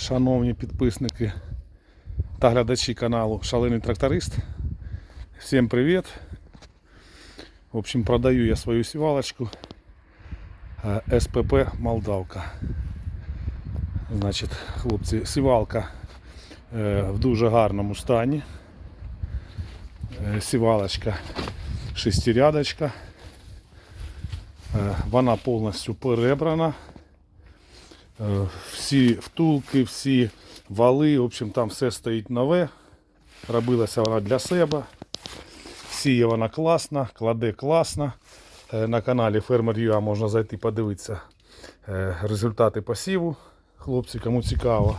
Шановні підписники та глядачі каналу Шалений Тракторист. Всім привіт. В общем, продаю я свою сівалочку е, СПП Молдавка. Значить, хлопці, сівалка е, в дуже гарному стані. Е, Сівалочка шестирядочка. Вона повністю перебрана. Е, Всі втулки, всі вали, в общем, там все стоїть нове. Робилася вона для себе. Сіє вона класна, кладе класно. Е, На каналі Фермер.ua можна зайти подивитися е, результати посіву. Хлопці, кому цікаво.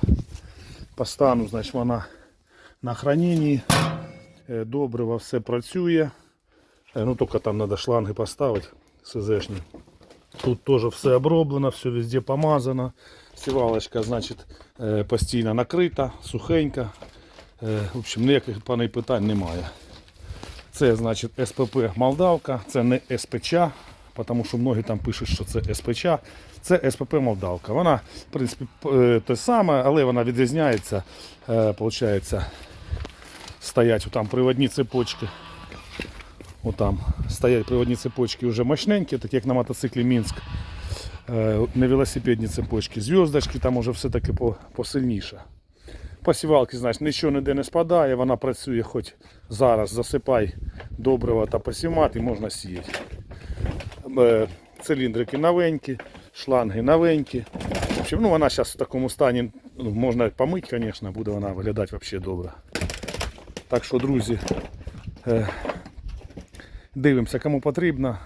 По стану, значить, вона на храненні. Е, Добриво все працює. Ну, тільки там треба шланги поставити СЗшні. Тут теж все оброблено, все везде помазано. Сівалочка, значить, е, постійно накрита, сухенька. Е, В общем, ніяких по питань немає. Це значить СПП Молдавка, це не СПЧ, тому що многі там пишуть, що це СПЧ. Це СПП Молдавка. Вона, в принципі, е, те саме, але вона відрізняється. Е, Получається, стоять там приводні цепочки. Отам стоять приводні цепочки вже мощненькі, так як на мотоциклі Мінськ. Е, Не велосипедні цепочки, зв'язочки, там уже все-таки посильніше. Посівалки, значить, нічого ніде не спадає, вона працює хоч зараз, засипай добрива та посівмат і можна сіяти. Е, Циліндрики новенькі, шланги новенькі. В общем, ну, вона зараз в такому стані ну, можна помити, звісно, буде вона виглядати взагалі добре. Так що, друзі, е, дивимося, кому потрібно.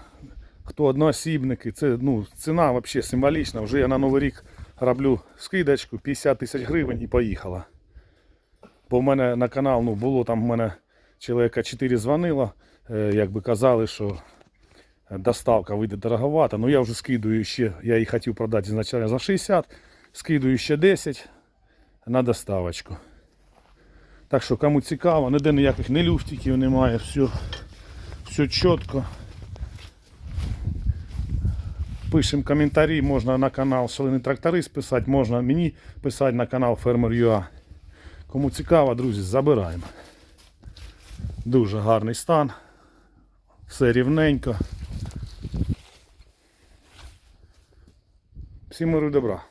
Хто одноосібники, це ну, ціна взагалі символічна. Вже я на Новий рік роблю скидочку 50 тисяч гривень і поїхала. Бо в мене на канал ну, було там в мене чоловіка 4 дзвонило, е, якби казали, що доставка вийде дороговато. Ну я вже скидую ще, я її хотів продати ізначально за 60, скидую ще 10 на доставочку. Так що кому цікаво, ніде ніяких не люфтиків немає, все, все чітко. Пишемо коментарі, можна на канал Шалений Тракторист писати, можна мені писати на канал Фермер.ua. Кому цікаво, друзі, забираємо. Дуже гарний стан. Все рівненько. Всім миру добра.